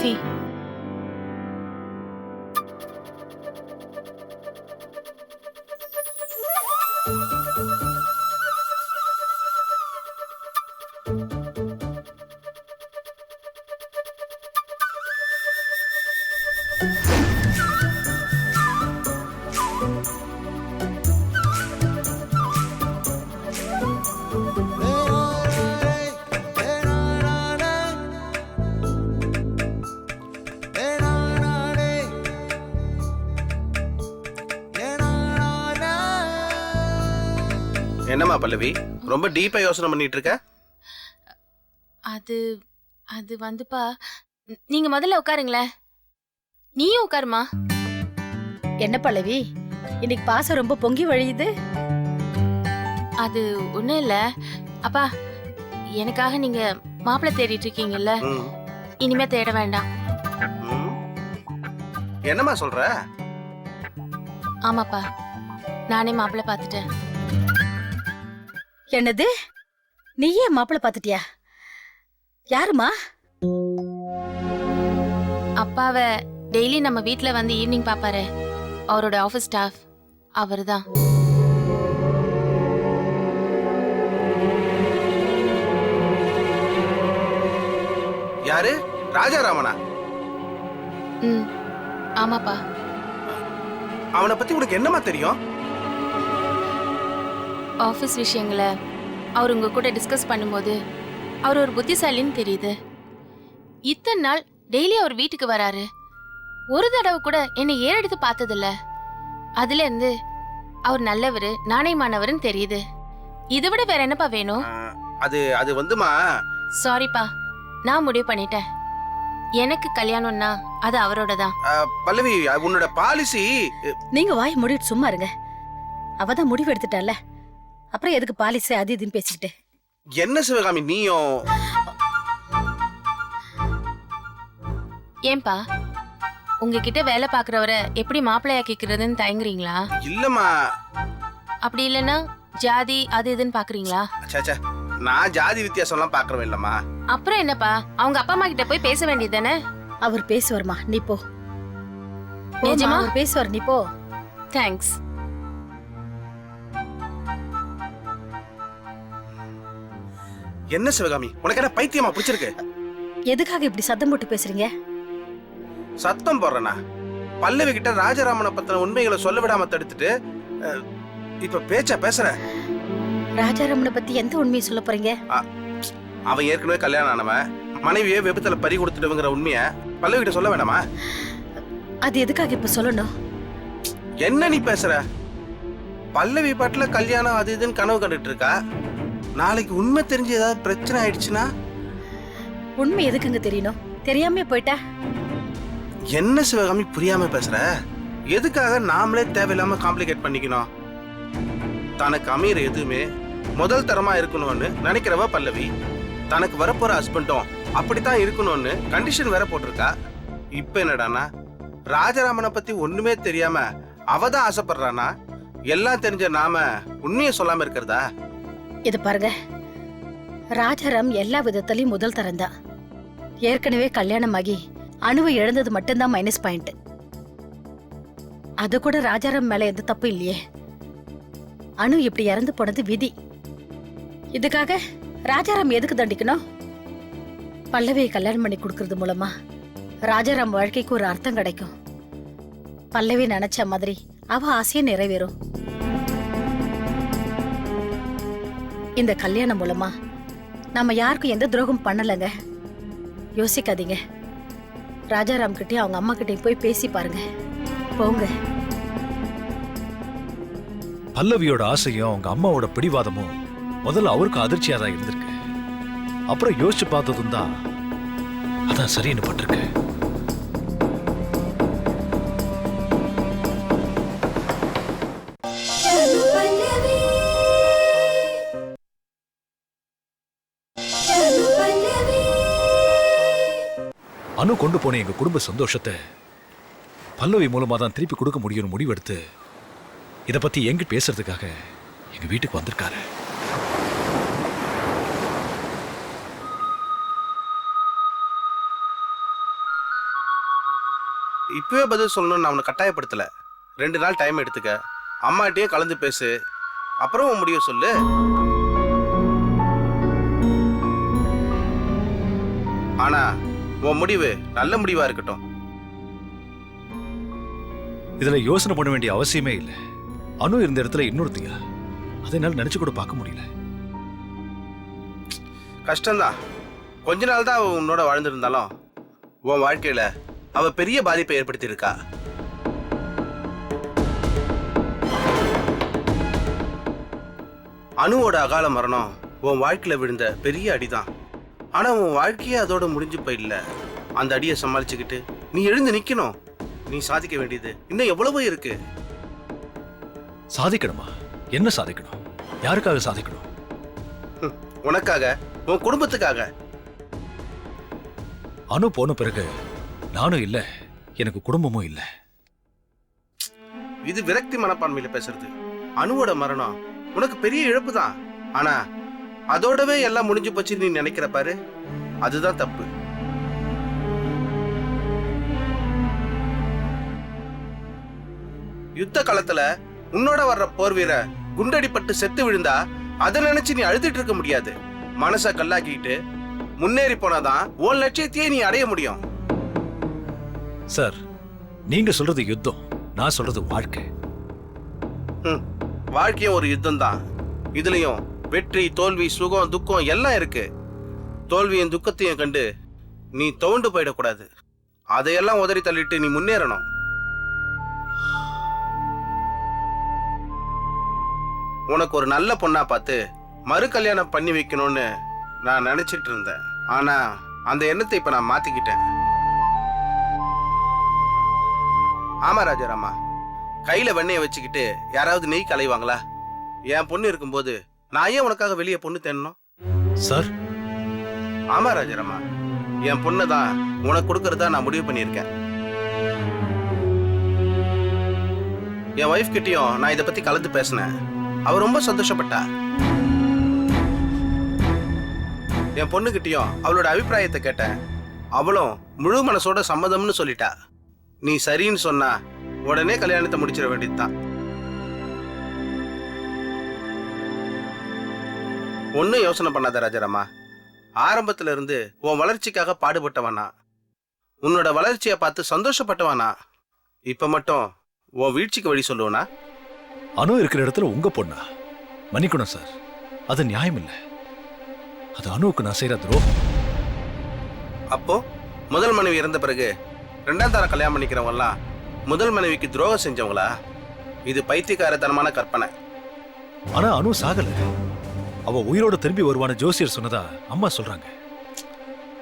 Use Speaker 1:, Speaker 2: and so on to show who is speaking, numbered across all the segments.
Speaker 1: Coffee
Speaker 2: என்னம்மா பல்லவி? ரொம்ப டீப்பா யோசனை பண்ணிட்டு இருக்க
Speaker 1: அது அது வந்துப்பா நீங்க முதல்ல உட்காருங்களேன். நீயும் உட்காருமா?
Speaker 3: என்ன பல்லவி? இன்னைக்கு பாசம் ரொம்ப பொங்கி வழியுது.
Speaker 1: அது ஒண்ணும் இல்ல. அப்பா எனக்காக நீங்க மாப்பிள்ளை தேடிட்டு இருக்கீங்கல்ல. இனிமே தேட வேண்டாம்.
Speaker 2: என்னம்மா சொல்ற?
Speaker 1: ஆமாப்பா நானே மாப்பிள்ளை பார்த்துட்டேன்.
Speaker 3: என்னது? நீயே மாப்பிள்ள பாத்துட்டியா யாருமா
Speaker 1: அப்பாவை டெய்லி நம்ம வீட்ல வந்து ஈவினிங் பாப்பாரு. அவரோட ஆஃபீஸ் ஸ்டாஃப் அவர்தான்.
Speaker 2: யாரு? ராஜாராமனா?
Speaker 1: ம் ஆமாப்பா.
Speaker 2: அவனை பத்தி உனக்கு என்னம்மா தெரியும்?
Speaker 1: ஆஃபீஸ் விஷயங்களை அவர் உங்க கூட டிஸ்கஸ் பண்ணும்போது அவர் ஒரு புத்திசாலின்னு தெரியுது. இத்தனை நாள் டெய்லி அவர் வீட்டுக்கு வராரு. ஒரு தடவை கூட என்னை ஏறெடுத்து பார்த்ததில்ல. அதுல இருந்து அவர் நல்லவர் நாணயமானவர்னு தெரியுது. இதை விட வேற என்னப்பா வேணும்?
Speaker 2: அது அது வந்துமா?
Speaker 1: சாரிப்பா நான் முடிவு பண்ணிட்டேன். எனக்கு கல்யாணம்னா அது அவரோட தான்
Speaker 2: பல்லவி உன்னோட பாலிசி
Speaker 3: நீங்க வாய் மூடிட்டு சும்மா இருங்க. அவதான் முடிவு எடுத்துட்டால அப்புறம் எதுக்கு பாலிசு அது இதுன்னு பேசிக்கிட்டு?
Speaker 2: என்ன சிவகாமி நீயும்?
Speaker 1: ஏன்பா உங்ககிட்ட வேலை பார்க்குறவரை எப்படி மாப்பிள்ளையாக்கிக்கிறதுன்னு தயங்குறீங்களா?
Speaker 2: இல்லம்மா.
Speaker 1: அப்படி இல்லைன்னா ஜாதி அது இதுன்னு பாக்குறீங்களா?
Speaker 2: சேச்சே நான் ஜாதி வித்தியாசம்லாம் பார்க்கறவன் இல்லம்மா.
Speaker 1: அப்புறம் என்னப்பா அவங்க அப்பா அம்மா கிட்ட போய் பேச வேண்டியது தானே?
Speaker 3: அவர் பேசுவார்மா நீ போ.
Speaker 1: நிஜமா?
Speaker 3: அவர் பேசுவார் நீ போ.
Speaker 1: தேங்க்ஸ்
Speaker 2: என்ன சிவகாமி? உனக்கு என்ன பைத்தியமா பிடிச்சிருக்கு?
Speaker 3: எதுக்காக இப்படி சத்தம் போட்டு பேசுறீங்க?
Speaker 2: சத்தம் போடுறனா? பல்லவி கிட்ட ராஜாராமனை பத்தின உண்மைகளை சொல்ல விடாம தடுத்துட்டு அஹ், இப்ப பேச்சா பேசுற?
Speaker 3: ராஜாராமனை பத்தி எந்த உண்மையை சொல்ல போறீங்க?
Speaker 2: அவன் ஏற்கனவே கல்யாணம் ஆனவன். மனைவியே விபத்துல பறி கொடுத்துட்டுங்கிற உண்மைய பல்லவி கிட்ட சொல்ல வேணாமா?
Speaker 3: அது எதுக்காக இப்ப சொல்லணும்?
Speaker 2: என்ன நீ பேசுற? பல்லவி பாட்டுல கல்யாணம் அது இதுன்னு கனவு கண்டுட்டு இருக்கா? நாளைக்கு உண்மை தெரிஞ்சு ஏதாவது பிரச்சனை ஆயிடுச்சுன்னா?
Speaker 3: உண்மை எதுக்குங்க தெரியணும்? தெரியாம போயிட்டா?
Speaker 2: என்ன சிவகாமி புரியாம பேசுற? எதுக்காக நாமளே தேவையில்லாம காம்ப்ளிகேட் பண்ணிக்கணும்? தனக்கு அமையிற எதுவுமே முதல் தரமா இருக்கணும்னு நினைக்கிறவ பல்லவி தனக்கு வரப்போற ஹஸ்பண்டும் அப்படித்தான் இருக்கணும்னு கண்டிஷன் வேற போட்டிருக்கா? இப்ப என்னடான்னா ராஜராமனை பத்தி ஒண்ணுமே தெரியாம அவ தான் ஆசைப்படுறானா எல்லாம் தெரிஞ்ச நாம உண்மையை சொல்லாம இருக்கிறதா?
Speaker 3: இது பாருங்க. ராஜாராம் எல்லா விதத்திலையும் முதல் தரம்தான் ஏற்கனவே கல்யாணம் ஆகி அணுவை இழந்தது மட்டும்தான் மைனஸ் பாயிண்ட் அது கூட ராஜாராம் மேல எந்த தப்பு இல்லையே. அணு இப்படி இறந்து போனது விதி. இதுக்காக ராஜாராம் எதுக்கு தண்டிக்கணும்? பல்லவியை கல்யாணம் பண்ணி கொடுக்கறது மூலமா ராஜாராம் வாழ்க்கைக்கு ஒரு அர்த்தம் கிடைக்கும். பல்லவி நினைச்ச மாதிரி அவ ஆசையை நிறைவேறும். இந்த கல்யாணம் மூலமா நம்ம யாருக்கும் எந்த துரோகம் பண்ணலங்க. யோசிக்காதீங்க. ராஜாராம் கிட்டயும் அவங்க அம்மா கிட்டயும் போய் பேசி பாருங்க. போங்க.
Speaker 4: பல்லவியோட ஆசையும் அவங்க அம்மாவோட பிடிவாதமும் முதல்ல அவருக்கு அதிர்ச்சியா தான் இருந்திருக்கு. அப்புறம் யோசிச்சு பார்த்ததும் தான் அதான் சரின்னு பட்டிருக்கேன் நானும் கொண்டு போன எங்க குடும்ப சந்தோஷத்தை பல்லவி மூலமா தான் திருப்பி கொடுக்க முடியும்னு முடிவெடுத்து இதை பத்தி எங்க பேசுறதுக்காக எங்க வீட்டுக்கு வந்திருக்காரு.
Speaker 2: இப்பவே பதில் சொல்லணும்னு நான் அவனை கட்டாயப்படுத்தல. ரெண்டு நாள் டைம் எடுத்துக்க. அம்மாட்டையே கலந்து பேசு. அப்புறம் உன் சொல்லு. ஆனா உன் முடிவு நல்ல முடிவா இருக்கட்டும்.
Speaker 4: இதுல யோசனை பண்ண வேண்டிய அவசியமே இல்லை. அனு இருந்த இடத்துல இன்னொருத்தியா? அதை என்னால் நினைச்சு கூட பார்க்க முடியல.
Speaker 2: கஷ்டம்தான். கொஞ்ச நாள் தான் அவ உன்னோட வாழ்ந்திருந்தாலும் உன் வாழ்க்கையில அவ பெரிய பாதிப்பை ஏற்படுத்தியிருக்கா. அணுவோட அகால மரணம் உன் வாழ்க்கையில விழுந்த பெரிய அடிதான். ஆனா உன் வாழ்க்கையே அதோட முடிஞ்சு போயிடல அந்த அடியை சமாளிச்சுக்கிட்டு நீ எழுந்து நிக்கணும். நீ சாதிக்க வேண்டியது இன்னும் எவ்வளவோ இருக்கு.
Speaker 4: சாதிக்கணுமா? என்ன சாதிக்கணும்? யாருக்காக சாதிக்கணும்?
Speaker 2: ஹம், உனக்காக உன் குடும்பத்துக்காக.
Speaker 4: அனு போன பிறகு நானும் இல்லை எனக்கு குடும்பமும் இல்லை.
Speaker 2: இது விரக்தி மனப்பான்மையில பேசுறது. அணுவோட மரணம் உனக்கு பெரிய இழப்பு தான் ஆனா அதோடவே எல்லாம் முடிஞ்சு போச்சு நீ நினைக்கிற பாரு. அதுதான் தப்பு. யுத்த காலத்துல உன்னோட வர்ற போர் வீரர் குண்டடிப்பட்டு செத்து விழுந்தா அதை நினைச்சு நீ அழுதுட்டு இருக்க முடியாது. மனச கல்லாக்கிட்டு முன்னேறி போனாதான் உன் லட்சியத்தையே நீ அடைய முடியும்.
Speaker 4: சார் நீங்க சொல்றது யுத்தம் நான் சொல்றது வாழ்க்கை.
Speaker 2: வாழ்க்கையும் ஒரு யுத்தம் தான் இதுலயும் வெற்றி தோல்வி சுகம் துக்கம் எல்லாம் இருக்கு. தோல்வியும் துக்கத்தையும் கண்டு நீ தோண்டு போயிடக்கூடாது. அதையெல்லாம் உதறி தள்ளிட்டு நீ முன்னேறணும். உனக்கு ஒரு நல்ல பொண்ணா பார்த்து மறு கல்யாணம் பண்ணி வைக்கணும்னு நான் நினைச்சிட்டு இருந்தேன். ஆனா அந்த எண்ணத்தை இப்ப நான் மாத்திக்கிட்டேன். ஆமா ராஜாராமா. கையில வெண்ணையை வச்சுக்கிட்டு யாராவது நெய் கலைவாங்களா என் பொண்ணு இருக்கும்போது நான் ஏன் உனக்காக வெளியே பொண்ணு தேடணும்?
Speaker 4: சார்.
Speaker 2: ஆமா ராஜாராமா என் பொண்ணை தான் உனக்கு கொடுக்கறதா நான் முடிவு பண்ணியிருக்கேன். என் ஒய்ஃப் கிட்டயும் நான் இதை பத்தி கலந்து பேசினேன். அவ ரொம்ப சந்தோஷப்பட்டா. என் பொண்ணுகிட்டயும் அவளோட அபிப்பிராயத்தை கேட்டேன். அவளும் முழு மனசோட சம்மதம்னு சொல்லிட்டா. நீ சரின்னு சொன்னா உடனே கல்யாணத்தை முடிச்சிட வேண்டியதுதான். ஒன்னும் யோசனை பண்ணாத ராஜாராமா. ஆரம்பத்துல இருந்து உன் வளர்ச்சிக்காக பாடுபட்டவனா. உன்னோட வளர்ச்சியை பார்த்து சந்தோஷப்பட்டவனா. இப்ப மட்டும் உன் வீழ்ச்சிக்கு வழி சொல்லுவனா?
Speaker 4: அனு இருக்கிற இடத்துல உங்க பொண்ணா? மன்னிக்கணும் சார். அது நியாயம் இல்லை அது அனுவுக்கு நான் செய்யற துரோகம்.
Speaker 2: அப்போ முதல் மனைவி இறந்த பிறகு ரெண்டாம் தர கல்யாணம் பண்ணிக்கிறவங்கலாம் முதல் மனைவிக்கு துரோகம் செஞ்சவங்களா? இது பைத்தியக்காரத்தனமான கற்பனை.
Speaker 4: ஆனா அனு சாகல. அவ உயிரோட திரும்பி வருவான ஜோசியர் சொன்னதா அம்மா சொல்றாங்க.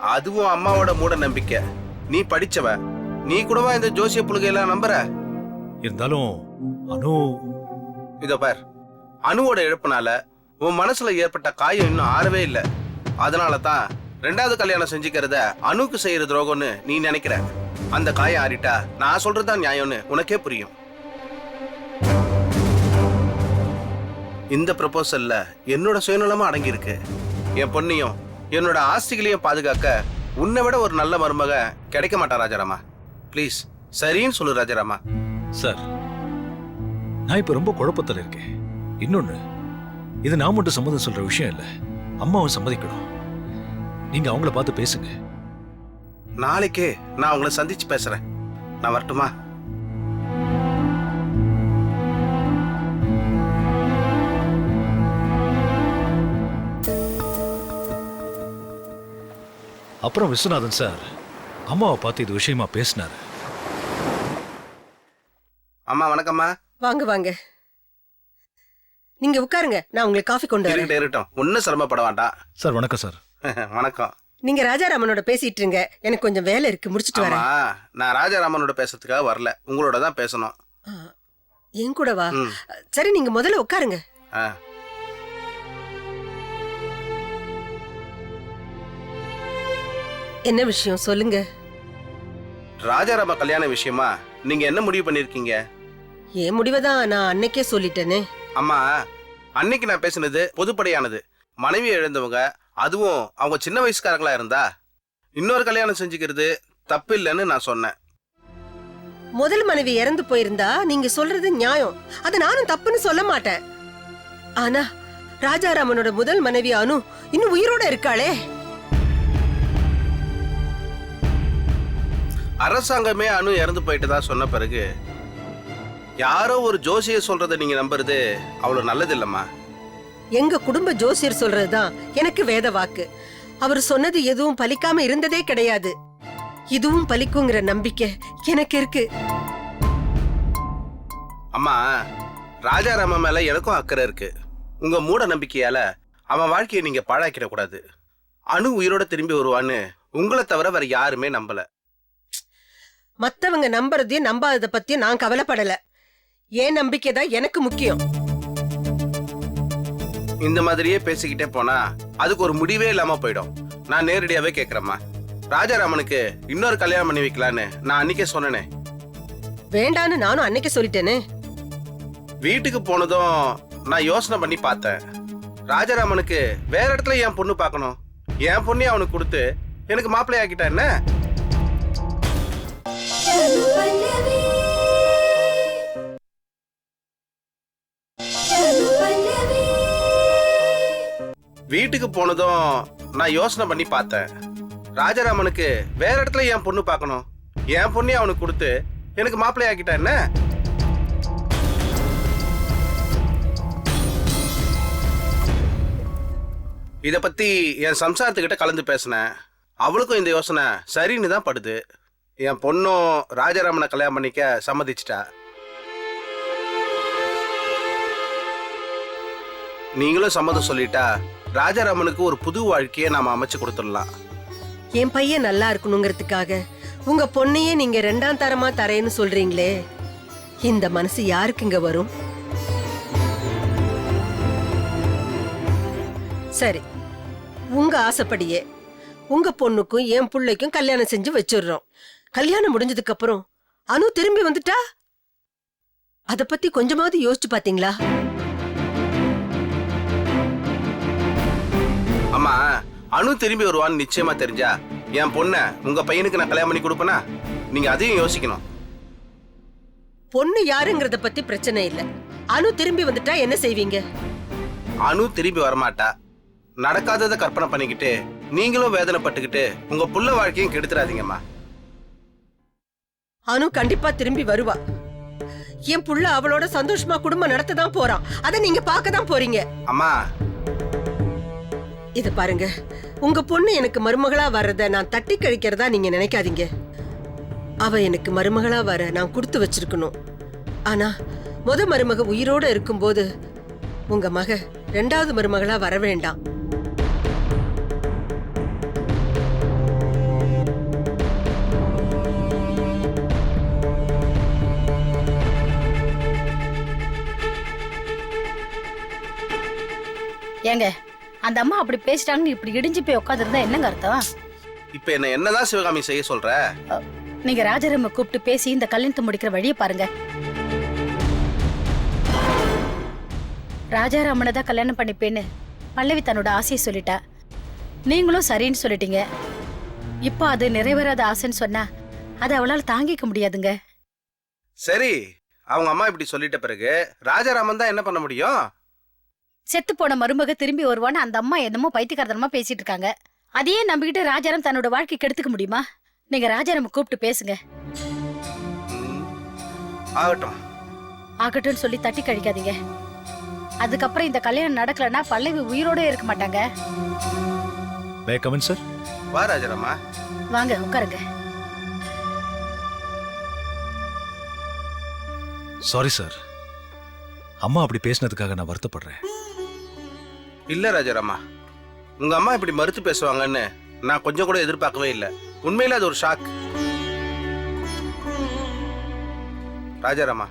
Speaker 2: அதுவும் அம்மாவோட மூட நம்பிக்கை. நீ படிச்சவ. நீ கூடவா இந்த ஜோசிய புழுகையெல்லாம் நம்புற?
Speaker 4: இருந்தாலும் அனு
Speaker 2: இதோ பார். அணுவோட இழப்புனால உன் மனசுல ஏற்பட்ட காயம் இன்னும் ஆறவே இல்லை. அதனால தான் ரெண்டாவது கல்யாணம் செஞ்சுக்கிறத அணுக்கு செய்யற துரோகம்னு நீ நினைக்கிற. அந்த காயம் ஆறிட்டா நான் சொல்றதுதான் நியாயம்னு உனக்கே புரியும். இந்த ப்ரப்போசல்ல என்னோட சுயநலமா அடங்கி இருக்கு என் பொண்ணையும் என்னோட ஆஸ்திகளையும் பாதுகாக்க உன்னை விட ஒரு நல்ல மருமக கிடைக்க மாட்டா ராஜாராமா. ப்ளீஸ் சரின்னு சொல்லு ராஜாராமா.
Speaker 4: சார் நான் இப்ப ரொம்ப குழப்பத்துல இருக்கேன். இன்னொன்னு இது நான் மட்டும் சம்மதம் சொல்ற விஷயம் இல்ல. அம்மாவும் சம்மதிக்கணும். நீங்க அவங்கள பார்த்து பேசுங்க.
Speaker 2: நாளைக்கே நான் உங்களை சந்திச்சு பேசுறேன். நான் வரட்டுமா?
Speaker 4: அப்புறம் விஸ்வநாதன் சார் அம்மாவை பார்த்து இது விஷயமா பேசினாரு.
Speaker 2: அம்மா வணக்கம்மா.
Speaker 5: வாங்க வாங்க. நீங்க உட்காருங்க நான் உங்களுக்கு காஃபி கொண்டு வரேன்.
Speaker 2: இருக்கட்டும் இருக்கட்டும் ஒன்றும் சிரமப்பட வேண்டாம்.
Speaker 4: சார் வணக்கம் சார்.
Speaker 2: வணக்கம்.
Speaker 5: நீங்க ராஜாராமனோட பேசிட்டு இருங்க. எனக்கு கொஞ்சம் வேலை இருக்கு முடிச்சிட்டு
Speaker 2: ஆமா
Speaker 5: வரேன்
Speaker 2: நான் ராஜாராமனோட பேசுறதுக்காக வரல. உங்களோட தான் பேசணும்.
Speaker 5: என் கூட வா
Speaker 2: ம்,
Speaker 5: சரி நீங்க முதல்ல உட்காருங்க.
Speaker 2: ஆ.
Speaker 5: என்ன விஷயம்? சொல்லுங்க.
Speaker 2: ராஜாராம கல்யாண விஷயமா? நீங்க என்ன முடிவு பண்ணிருக்கீங்க?
Speaker 5: என் முடிவை தான் நான் அன்னைக்கே சொல்லிட்டேனே.
Speaker 2: அம்மா அன்னைக்கு நான் பேசினது பொதுப்படையானது. மனைவி இழந்தவங்க அதுவும் அவங்க சின்ன வயசுக்காரங்களா இருந்தா? இன்னொரு கல்யாணம் செஞ்சுக்கிறது தப்பு இல்லைன்னு நான் சொன்னேன்.
Speaker 5: முதல் மனைவி இறந்து போயிருந்தா நீங்க சொல்றது நியாயம். அது நானும் தப்புன்னு சொல்ல மாட்டேன். ஆனா ராஜாராமனோட முதல் மனைவி அனு இன்னும் உயிரோட இருக்காளே.
Speaker 2: அரசாங்கமே அணு இறந்து போயிட்டதா சொன்ன பிறகு யாரோ ஒரு ஜோசிய சொல்றதை நீங்க நம்புறது அவ்வளவு நல்லது இல்லம்மா
Speaker 5: எங்க குடும்ப ஜோசியர் சொல்றதுதான் எனக்கு வேத வாக்கு. அவர் சொன்னது எதுவும் பலிக்காம இருந்ததே கிடையாது. இதுவும் பலிக்குங்கிற நம்பிக்கை எனக்கு இருக்கு.
Speaker 2: அம்மா ராஜாராம மேல எனக்கும் அக்கறை இருக்கு. உங்க மூட நம்பிக்கையால அவன் வாழ்க்கையை நீங்க பாழாக்கிட கூடாது அணு உயிரோட திரும்பி வருவான்னு உங்களை தவிர வேற யாருமே நம்பல.
Speaker 5: மத்தவங்க நம்புறதையும் நம்பாதத பத்தியும் நான் கவலைப்படல. என் நம்பிக்கை தான் எனக்கு முக்கியம்.
Speaker 2: இந்த மாதிரியே பேசிக்கிட்டே போனா அதுக்கு ஒரு முடிவே இல்லாம போயிடும். நான் நேரடியாவே கேக்குறேம்மா. ராஜாராமனுக்கு இன்னொரு கல்யாணம் பண்ணி வைக்கலான்னு நான் அன்னைக்கே சொன்னேனே.
Speaker 5: வேண்டான்னு நானும் அன்னைக்கு சொல்லிட்டேனே.
Speaker 2: வீட்டுக்கு போனதும் நான் யோசனை பண்ணி பார்த்தேன். ராஜாராமனுக்கு வேற இடத்துல என் பொண்ணு பார்க்கணும். என் பொண்ணே அவனுக்கு கொடுத்து எனக்கு மாப்பிள்ளை ஆக்கிட்டா என்ன? வீட்டுக்கு போனதும் நான் யோசனை பண்ணி பார்த்தேன். ராஜாராமனுக்கு வேற இடத்துல என் பொண்ணு பார்க்கணும். என் பொண்ணே அவனுக்கு கொடுத்து எனக்கு மாப்பிள்ளை ஆக்கிட்டா என்ன? இதை பத்தி என் சம்சாரத்துக்கிட்ட கலந்து பேசினேன். அவளுக்கும் இந்த யோசனை சரின்னு தான் படுது. என் பொண்ணும் ராஜாராமனை கல்யாணம் பண்ணிக்க சம்மதிச்சிட்டா. நீங்களும் சம்மதம் சொல்லிட்டா ராஜாராமனுக்கு ஒரு புது வாழ்க்கையை நாம அமைச்சு கொடுத்துடலாம்.
Speaker 5: என் பையன் நல்லா இருக்கணுங்கிறதுக்காக உங்க பொண்ணையே நீங்க ரெண்டாம் தரமா தரேன்னு சொல்றீங்களே. இந்த மனசு யாருக்குங்க வரும்? சரி உங்க ஆசைப்படியே உங்க பொண்ணுக்கும் என் பிள்ளைக்கும் கல்யாணம் செஞ்சு வச்சிடுறோம். கல்யாணம் முடிஞ்சதுக்கு அப்புறம் அனு திரும்பி வந்துட்டா? அத பத்தி கொஞ்சமாவது யோசிச்சு பாத்தீங்களா?
Speaker 2: அம்மா அனு திரும்பி வருவான்னு நிச்சயமா தெரிஞ்சா என் பொண்ணை உங்க பையனுக்கு நான் கல்யாணம் பண்ணி கொடுப்பேனா? நீங்க அதையும் யோசிக்கணும்.
Speaker 5: பொண்ணு யாருங்கிறத பத்தி பிரச்சனை இல்ல. அனு திரும்பி வந்துட்டா என்ன செய்வீங்க?
Speaker 2: அனு திரும்பி வரமாட்டா. நடக்காததை கற்பனை பண்ணிக்கிட்டு நீங்களும் வேதனைப்பட்டுக்கிட்டு உங்க புள்ள வாழ்க்கையும் கெடுத்துறாதீங்கம்மா.
Speaker 5: அனு கண்டிப்பா திரும்பி வருவா. என் புள்ள அவளோட சந்தோஷமா குடும்பம் நடத்த தான் போறான். அதை நீங்க பார்க்க தான் போறீங்க.
Speaker 2: அம்மா.
Speaker 5: இது பாருங்க. உங்க பொண்ணு எனக்கு மருமகளா வர்றத நான் தட்டி கழிக்கிறதா நீங்க நினைக்காதீங்க. அவ எனக்கு மருமகளா வர நான் கொடுத்து வச்சிருக்கணும். ஆனா முத மருமக உயிரோட இருக்கும்போது உங்க மக ரெண்டாவது மருமகளா வர வேண்டாம்.
Speaker 3: ஏங்க அந்த அம்மா அப்படி பேசிட்டாங்கன்னு இப்படி இடிஞ்சு போய் உட்காந்துருந்தா என்னங்க அர்த்தம்?
Speaker 2: இப்ப என்ன என்னதான் சிவகாமி செய்ய சொல்ற?
Speaker 3: நீங்க ராஜாராம கூப்பிட்டு பேசி இந்த கல்யாணத்தை முடிக்கிற வழியை பாருங்க. ராஜாராமனை தான் கல்யாணம் பண்ணிப்பேன்னு பல்லவி தன்னோட ஆசையை சொல்லிட்டா. நீங்களும் சரின்னு சொல்லிட்டீங்க. இப்போ அது நிறைவேறாத ஆசைன்னு சொன்னா அதை அவளால் தாங்கிக்க முடியாதுங்க.
Speaker 2: சரி அவங்க அம்மா இப்படி சொல்லிட்ட பிறகு ராஜாராமன் தான் என்ன பண்ண முடியும்?
Speaker 3: செத்து போன மருமக திரும்பி வருவான்னு அந்த அம்மா என்னமோ பைத்தியக்காரத்தனமா பேசிட்டு இருக்காங்க அதையே நம்பிக்கிட்டு ராஜாராம் தன்னோட வாழ்க்கை கெடுத்துக்க முடியுமா? நீங்க ராஜாராம கூப்பிட்டு பேசுங்க.
Speaker 2: ஆகட்டும்.
Speaker 3: ஆகட்டும்னு சொல்லி தட்டி கழிக்காதீங்க. அதுக்கப்புறம் இந்த கல்யாணம் நடக்கலன்னா பல்லவி உயிரோட இருக்க மாட்டாங்க.
Speaker 4: மே கமன் சார்
Speaker 2: வா ராஜாராமா.
Speaker 3: வாங்க உட்காருங்க.
Speaker 4: சாரி சார் அம்மா அப்படி பேசினதுக்காக நான் வருத்தப்படுறேன்.
Speaker 2: இல்ல ராஜாராமா. உங்க அம்மா இப்படி மறுத்து பேசுவாங்கன்னு நான் கொஞ்சம் கூட எதிர்பார்க்கவே இல்லை. உண்மையில அது ஒரு ஷாக் ராஜாராமா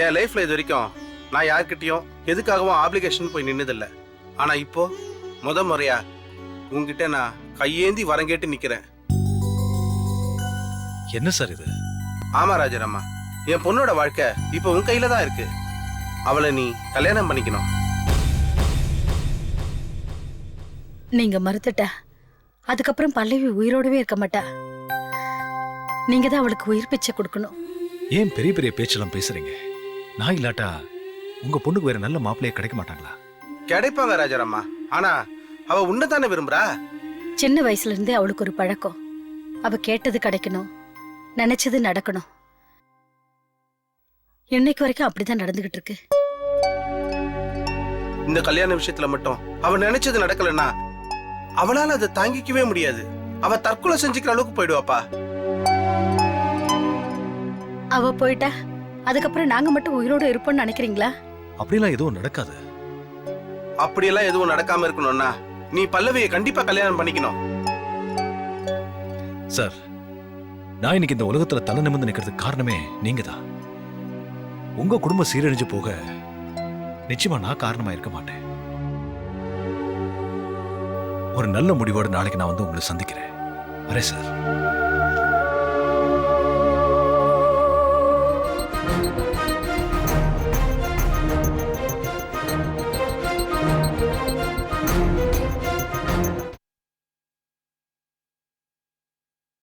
Speaker 2: என் லைஃப்ல இது வரைக்கும் நான் யார்கிட்டயும் எதுக்காகவும் ஆப்ளிகேஷன் போய் நின்னதில்ல. ஆனா இப்போ முத முறையா உங்ககிட்ட நான் கையேந்தி வரங்கேட்டு நிக்கிறேன்.
Speaker 4: என்ன சார் இது?
Speaker 2: ஆமா ராஜாராமா என் பொண்ணோட வாழ்க்கை இப்போ உன் கையில தான் இருக்கு. அவளை நீ கல்யாணம் பண்ணிக்கணும்.
Speaker 3: நீங்க மறுத்துட்டா. அதுக்கப்புறம் பல்லவி உயிரோடவே இருக்க மாட்டா. நீங்க தான் அவளுக்கு உயிர் பிச்சை கொடுக்கணும்.
Speaker 4: ஏன் பெரிய பெரிய பேச்செல்லாம் பேசுறீங்க? நான் இல்லாட்டா உங்க பொண்ணுக்கு வேற நல்ல மாப்பிள்ளையே கிடைக்க மாட்டாங்களா?
Speaker 2: கிடைப்பாங்க ராஜாராமா. ஆனா அவ உன்னதானே விரும்புறா?
Speaker 3: சின்ன வயசுல இருந்தே அவளுக்கு ஒரு பழக்கம். அவ கேட்டது கிடைக்கணும். நினைச்சது நடக்கணும். இன்னைக்கு வரைக்கும் அப்படிதான் நடந்துகிட்டு இருக்கு.
Speaker 2: இந்த கல்யாண விஷயத்துல மட்டும் அவ நினைச்சது நடக்கலன்னா அவளால அதை தாங்கிக்கவே முடியாது. அவ தற்கொலை செஞ்சுக்கிற அளவுக்கு போயிடுவாப்பா.
Speaker 3: அவ போயிட்டா? அதுக்கப்புறம் நாங்க மட்டும் உயிரோட இருப்போம்னு நினைக்கிறீங்களா?
Speaker 4: அப்படிலாம் எதுவும் நடக்காது.
Speaker 2: அப்படியெல்லாம் எதுவும் நடக்காம இருக்கணும்னா நீ பல்லவியை கண்டிப்பா கல்யாணம் பண்ணிக்கணும்.
Speaker 4: சார் நான் இன்னைக்கு இந்த உலகத்துல தலை நிமிர்ந்து நிக்கிறதுக்கு காரணமே நீங்க தான் உங்க குடும்பம் சீரழிஞ்சு போக நிச்சயமா நான் காரணமா இருக்க மாட்டேன். ஒரு நல்ல முடிவோட நாளைக்கு நான் வந்து உங்களை சந்திக்கிறேன். வரேன் சார்.